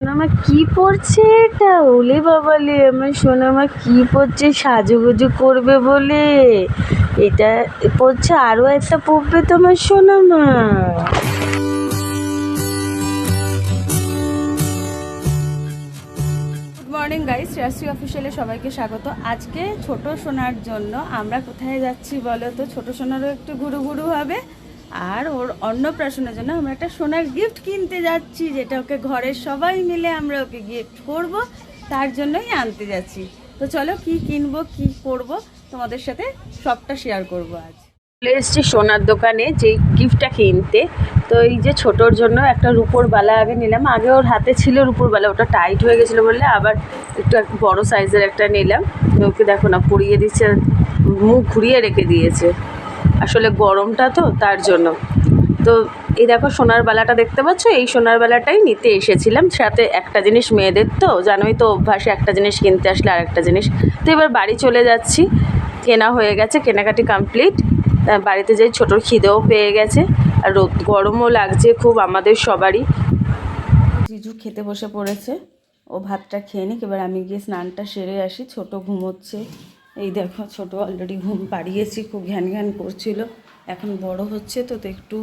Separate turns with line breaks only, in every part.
সোনামা কি পড়ছে এটা? ওলে বাবালে, আমার সোনামা কি পড়ছে সাজুগুজু করবে বলে। এটা পড়ছে আরও একটা পড়বে তোমার সোনামা।
মর্নিং গাইস শ্রেয়াশ্রী অফিসিয়ালে সবাইকে স্বাগত। আজকে ছোট সোনার জন্য আমরা কোথায় যাচ্ছি বলো তো? ছোট সোনারও একটু ঘুরু ঘুরু হবে। আর ওর অন্নপ্রাশনের জন্য আমরা একটা সোনার গিফট কিনতে যাচ্ছি, যেটা ওকে ঘরের সবাই মিলে আমরা ওকে গিফট করব, তার জন্যই আনতে যাচ্ছি। তো চলো কি কিনবো, কি করব, তোমাদের সাথে সবটা শেয়ার করব আজ।
চলে এসেছি সোনার দোকানে, যেই গিফটটা কিনতে। তো এই যে ছোটোর জন্য একটা রুপোর বালা আগে নিলাম। আগে ওর হাতে ছিল রুপোর বালা, ওটা টাইট হয়ে গেছিল বললে আবার একটু এক বড় সাইজের একটা নিলাম। ওকে দেখো না, পরিয়ে দিচ্ছে, মুখ ঘুরিয়ে রেখে দিয়েছে। আসলে গরমটা তো তার জন্য। তো এই দেখো সোনার বেলাটা দেখতে পাচ্ছ? এই সোনার বেলাটাই নিতে এসেছিলাম। সাথে একটা জিনিস মেয়েদের তো, জানোই তো অভ্যাসে একটা জিনিস কিনতে আসলে আর একটা জিনিস। তো এবার বাড়ি চলে যাচ্ছি। কেনা হয়ে গেছে, কেনাকাটি কমপ্লিট বাড়িতে যাই ছোটোর খিদেও পেয়ে গেছে। আর রোদ, গরমও লাগছে খুব আমাদের সবারই।
জিজু খেতে বসে পড়েছে। ও ভাতটা খেয়ে নিক, এবার আমি গিয়ে স্নানটা সেরে আসি। ছোট ঘুমোচ্ছে। এই দেখো ছোট অলরেডি ঘুম পাড়িয়েছি, খুব ঘ্যান ঘ্যান করছিল। এখন বড় হচ্ছে তো একটু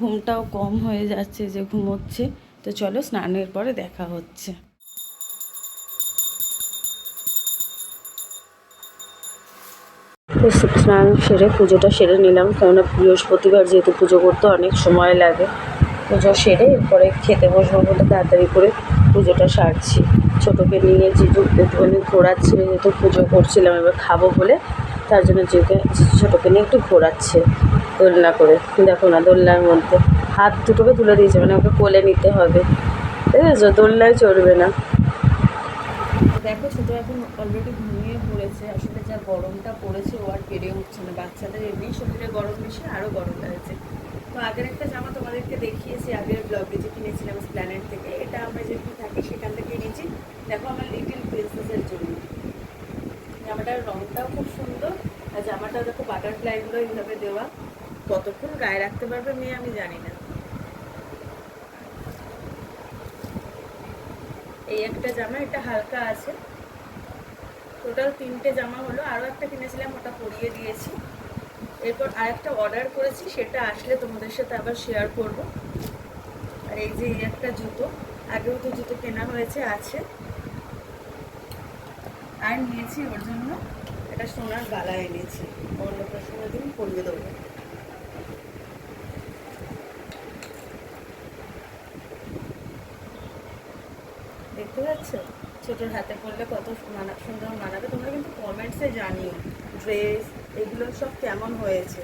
ঘুমটাও কম হয়ে যাচ্ছে যে ঘুমোচ্ছে। তো চলো স্নানের পরে দেখা হচ্ছে।
স্নান সেরে পুজোটা সেরে নিলাম, কেননা বৃহস্পতিবার যেহেতু পুজো করতে অনেক সময় লাগে। পুজো সেরে এরপরে খেতে বসবো বলে তাড়াতাড়ি করে পুজোটা সারছি। ছোটোকে নিয়ে জিজু একটুখানি ঘোরাচ্ছিল যেহেতু পুজো করছিলাম, এবার খাব বলে। তার জন্য জিজুকে, জিজু ছোটোকে নিয়ে একটু ঘোরাচ্ছে দোলনা করে। দেখো না দোলনার মধ্যে। হাত দুটোকে তুলে দিয়েছে মানে ওকে কোলে নিতে হবে। ঠিক আছে, দোলনায় চড়বে না।
দেখো, ছোট এখন অলরেডি ঘুমিয়ে পড়েছে। আসলে যা গরমটা পড়েছে, ও আর পেরে উঠছে না। বাচ্চাদের এমনি শরীরে গরম বেশি আরও গরম লাগছে। তো আগের একটা জামা তোমাদেরকে দেখিয়েছি আগের ব্লগে যে কিনেছিলাম প্ল্যানেট থেকে এটা আমরা যেখানে থাকি সেখান থেকে নিয়েছি দেখো আমার লিটিল প্রিন্সেসের জন্য জামাটার রংটাও খুব সুন্দর আর জামাটা দেখো বাটারফ্লাইগুলো এইভাবে দেওয়া। কতক্ষণ গায়ে রাখতে পারবে মেয়ে আমি জানি না। এই একটা জামা, এটা হালকা আছে। টোটাল তিনটে জামা হলো আরও একটা কিনেছিলাম, ওটা পরিয়ে দিয়েছি। এরপর আরেকটা অর্ডার করেছি, সেটা আসলে তোমাদের সাথে আবার শেয়ার করব। আর এই যে এই একটা জুতো, আগেও তো জুতো কেনা হয়েছে, আছে। আর নিয়েছি ওর জন্য। একটা সোনার গালা এনেছি। অন্নপ্রাশনের দিন পরিয়ে দেবো। দেখতে পাচ্ছ? ছোটোর হাতে পড়লে কত মানা সুন্দর মানাবে। তোমরা কিন্তু কমেন্টসে জানিও। ড্রেস এগুলো সব কেমন হয়েছে?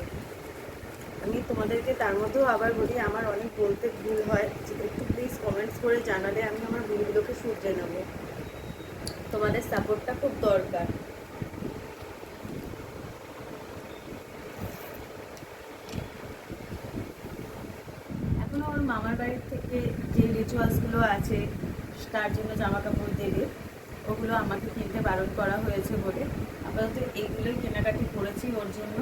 আমি তোমাদেরকে তার মধ্যেও আবার বলি, আমার অনেক বলতে ভুল হয়। একটু প্লিজ কমেন্টস করে জানালে আমি আমার ভুলগুলোকে শুধরে নেব। তোমাদের সাপোর্টটা খুব দরকার এখনও ওর মামার বাড়ির থেকে যে রিচুয়ালসগুলো আছে, তার জন্য জামা কাপড় দেবে। ওগুলো আমাকে কিনতে বারণ করা হয়েছে বলে। আপাতত এইগুলোই কেনাকাটি করেছি ওর জন্য।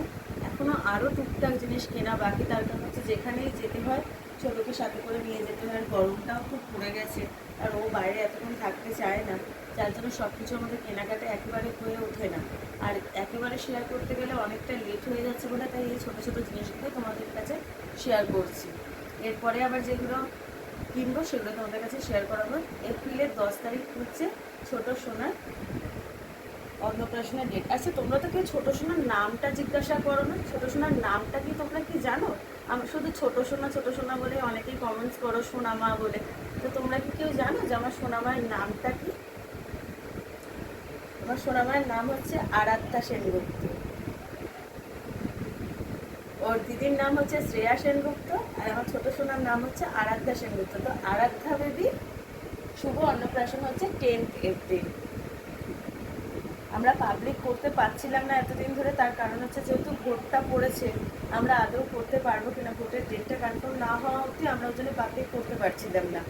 এখনও আরও টুকটাক জিনিস কেনা বাকি। তার কারণ হচ্ছে যেখানেই যেতে হয়, ছোটোকে সাথে করে নিয়ে যেতে হয়। আর গরমটাও খুব পড়ে গেছে। আর ও বাইরে এতক্ষণ থাকতে চায় না। যার জন্য সব কিছু আমাদের কেনাকাটা একেবারে হয়ে ওঠে না। আর একেবারে শেয়ার করতে গেলে অনেকটা লেট হয়ে যাচ্ছে বলে তাই এই ছোটো ছোটো জিনিসগুলো তোমাদের কাছে শেয়ার করছি। এরপরে আবার যেগুলো কিনবো সেগুলো তোমাদের কাছে শেয়ার করাবো। এপ্রিলের দশ তারিখ হচ্ছে ছোট সোনার অন্নপ্রাশনের ডেট আচ্ছা তোমরা তো কেউ ছোট সোনার নামটা জিজ্ঞাসা করো না। ছোট সোনার নামটা কি তোমরা কি জানো? আমি শুধু ছোট সোনা ছোট সোনা বলে অনেকেই কমেন্টস করো, সোনামা বলে। তো তোমরা কি কেউ জানো যে আমার সোনামায়ের নামটা কি? আমার সোনামায়ের নাম হচ্ছে আরাধ্যা সেনগুপ্ত। ওর দিদির নাম হচ্ছে শ্রেয়া সেনগুপ্ত আর আমার ছোট সোনার নাম হচ্ছে আরাধ্যা সেনগুপ্ত। তো আরাধ্যা বেবি, শুভ অন্নপ্রাশন হচ্ছে টেন্থ এপ্রিল আমরা পাবলিক করতে পারছিলাম না এতদিন ধরে, তার কারণ হচ্ছে যেহেতু ভোটটা পড়েছে, আমরা আদৌ করতে পারব কিনা, ভোটের ডেটটা কনফার্ম না হওয়া অবধি আমরা ওই জন্য পাবলিক করতে পারছিলাম না।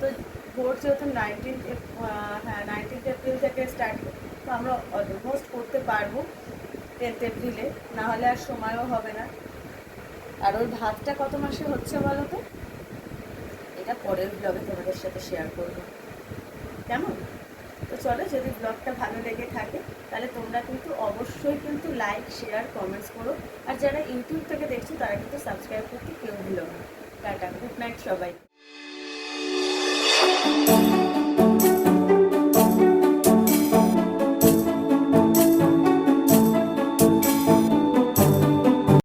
তো ভোট যেহেতু নাইনটিন হ্যাঁ নাইনটিন এপ্রিল থেকে স্টার্ট তো আমরা অলমোস্ট করতে পারব টেন্থ এপ্রিলে না হলে আর সময়ও হবে না। আর ওই ভাতটা কত মাসে হচ্ছে বলো তো? এটা পরের ব্লগে তোমাদের সাথে শেয়ার করব। কেমন? তো চলো, যদি ব্লগটা ভালো লেগে থাকে, তাহলে তোমরা কিন্তু অবশ্যই কিন্তু লাইক শেয়ার কমেন্টস করো। আর যারা ইউটিউব থেকে দেখছ, তারা কিন্তু সাবস্ক্রাইব করতে কেউ ভুলো না। টাটা গুড নাইট সবাই।